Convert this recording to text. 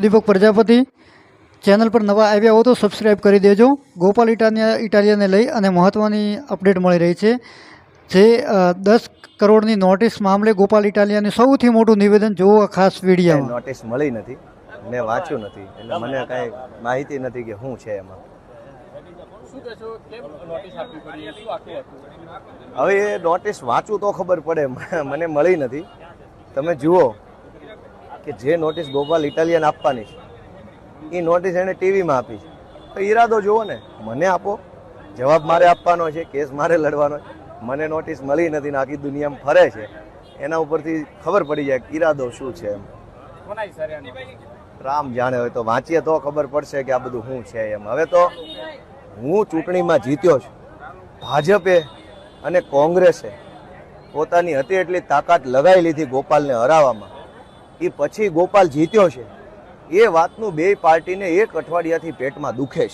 દીપક Prajapati. Channel પર નવા આવ્યા હો તો સબસ્ક્રાઈબ કરી દેજો. ગોપાલ ઇટાલિયા, ઇટાલિયાને લઈ અને મહત્ત્વની અપડેટ મળી રહી છે. જે દસ કરોડની નોટિસ મામલે ગોપાલ ઇટાલિયાનું સૌથી મોટું નિવેદન જુઓ ખાસ કાંઈ વિડીયોમાં નોટિસ મળી નથી. મેં વાંચ્યું નથી. એટલે મને કાંઈ માહિતી નથી કે શું છે એમાં. હવે એ નોટિસ વાંચું તો ખબર પડે. મને મળી નથી. તમે જુઓ. કે જે નોટિસ ગોપાલ ઇટાલિયન આપવાની છે એ નોટિસ એણે ટીવીમાં આપી છે. તો ઈરાદો જુઓ ને મને આપો. જવાબ મારે આપવાનો છે કેસ મારે લડવાનો છે. મને નોટિસ મળી નથી ને આખી દુનિયામાં ફરે છે. એના ઉપરથી ખબર પડી જાય કે ઈરાદો શું છે એમ. રામ જાણે હોય તો વાંચીએ તો ખબર પડશે કે આ બધું શું છે એમ. હવે તો હું ચૂંટણીમાં જીત્યો છું. ભાજપે અને કોંગ્રેસે પોતાની હતી એટલી તાકાત લગાવી લીધી ગોપાલને હરાવવામાં. એ પછી ગોપાલ જીત્યો છે. એ વાતનું બે પાર્ટીને એક અઠવાડિયાથી પેટમાં દુખે છે.